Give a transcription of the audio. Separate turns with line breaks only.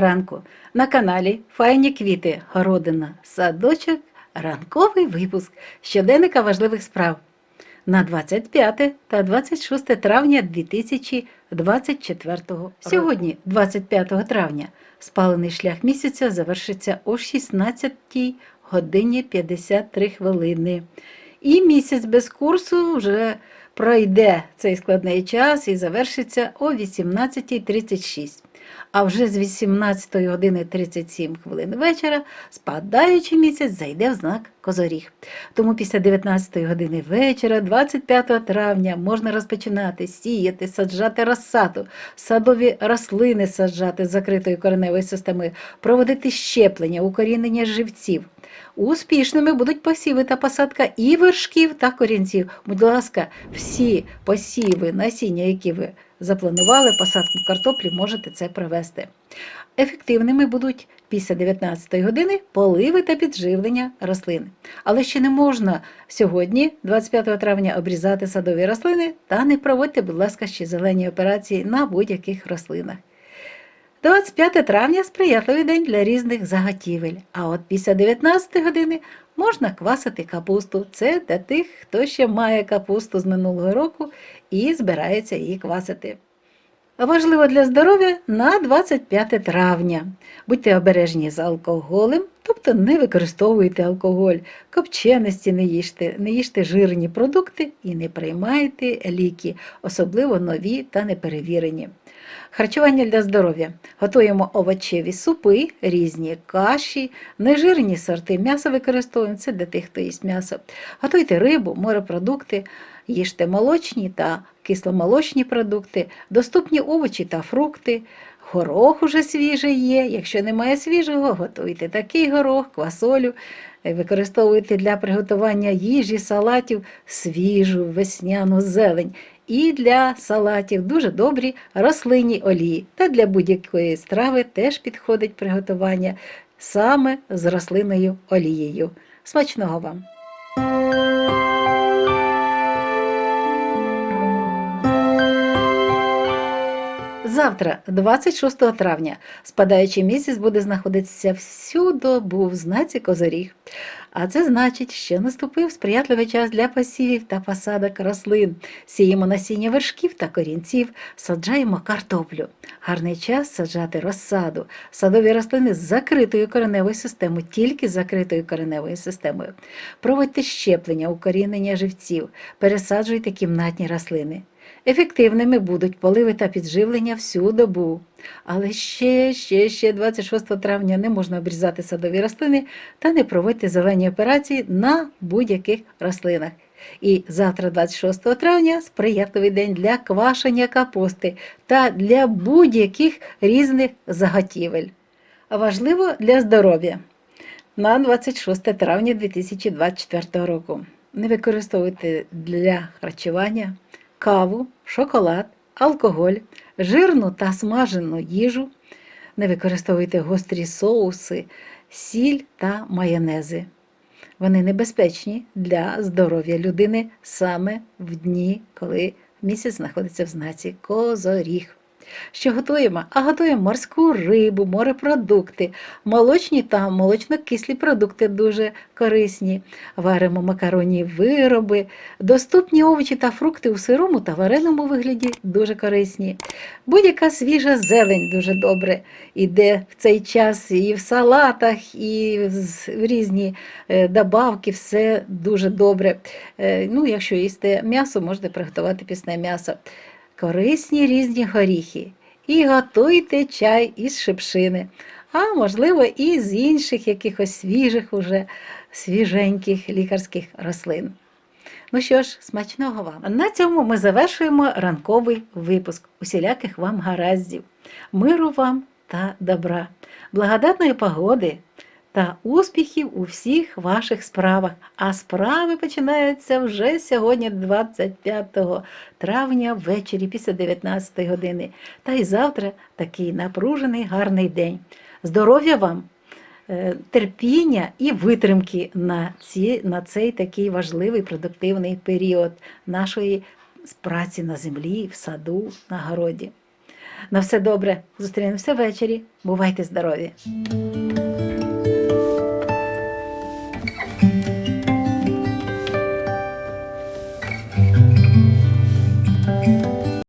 ранку. На каналі Файні квіти, городина, садочок, ранковий випуск щоденника важливих справ на 25 та 26 травня 2024 року. Сьогодні, 25 травня, спалений шлях місяця завершиться о 16 годині 53 хвилини. І місяць без курсу вже пройде цей складний час і завершиться о 18.36. А вже з 18 години 37 хвилин вечора спадаючий місяць зайде в знак Козоріг. Тому після 19 години вечора, 25 травня, можна розпочинати сіяти, саджати розсаду, садові рослини саджати з закритою кореневою системою, проводити щеплення, укорінення живців. Успішними будуть посіви та посадка і вершків та корінців. Будь ласка, всі посіви, насіння, які ви запланували, посадку картоплі, можете це провести. Ефективними будуть після 19 години поливи та підживлення рослин. Але ще не можна сьогодні, 25 травня, обрізати садові рослини та не проводьте, будь ласка, ще зелені операції на будь-яких рослинах. 25 травня сприятливий день для різних заготівель. А от після 19 години можна квасити капусту. Це для тих, хто ще має капусту з минулого року і збирається її квасити. Важливо для здоров'я на 25 травня. Будьте обережні з алкоголем, тобто не використовуйте алкоголь, копченості не їжте, не їжте жирні продукти і не приймайте ліки, особливо нові та неперевірені. Харчування для здоров'я. Готуємо овочеві супи, різні каші, нежирні сорти м'яса використовуємо, це для тих, хто їсть м'ясо. Готуйте рибу, морепродукти, їжте молочні та кисломолочні продукти, доступні овочі та фрукти. Горох уже свіжий є. Якщо немає свіжого, готуйте такий горох, квасолю. Використовуйте для приготування їжі, салатів свіжу весняну зелень. І для салатів дуже добрі рослинні олії. Та для будь-якої страви теж підходить приготування саме з рослинною олією. Смачного вам! Завтра, 26 травня, спадаючий місяць буде знаходитися всю добу в знаці Козоріг. А це значить, що наступив сприятливий час для посівів та посадок рослин. Сіємо насіння вершків та корінців, саджаємо картоплю. Гарний час саджати розсаду, садові рослини з закритою кореневою системою, тільки з закритою кореневою системою. Проводьте щеплення, укорінення живців, пересаджуйте кімнатні рослини. Ефективними будуть поливи та підживлення всю добу. Але ще, ще, ще 26 травня не можна обрізати садові рослини та не проводити зелені операції на будь-яких рослинах. І завтра, 26 травня, сприятливий день для квашення капусти та для будь-яких різних заготівель. Важливо для здоров'я на 26 травня 2024 року. Не використовуйте для харчування каву, шоколад, алкоголь, жирну та смажену їжу, не використовуйте гострі соуси, сіль та майонези. Вони небезпечні для здоров'я людини саме в дні, коли місяць знаходиться в знаці Козоріг. Що готуємо? А готуємо морську рибу, морепродукти, молочні та молочно-кислі продукти дуже корисні. Варимо макаронні вироби, доступні овочі та фрукти у сирому та вареному вигляді дуже корисні. Будь-яка свіжа зелень дуже добре іде в цей час і в салатах, і в різні е, добавки, все дуже добре. Е, Ну, Якщо їсте м'ясо, можете приготувати пісне м'ясо корисні різні горіхи. І готуйте чай із шипшини, а можливо, і з інших якихось свіжих, уже свіженьких лікарських рослин. Ну що ж, смачного вам! На цьому ми завершуємо ранковий випуск. Усіляких вам гараздів, миру вам та добра, благодатної погоди та успіхів у всіх ваших справах. А справи починаються вже сьогодні, 25 травня, ввечері після 19 години. Та й завтра такий напружений гарний день. Здоров'я вам! е, Терпіння і витримки на, ці, на цей такий важливий продуктивний період нашої праці на землі, в саду, на городі. На все добре. Зустрінемося ввечері. Бувайте здорові!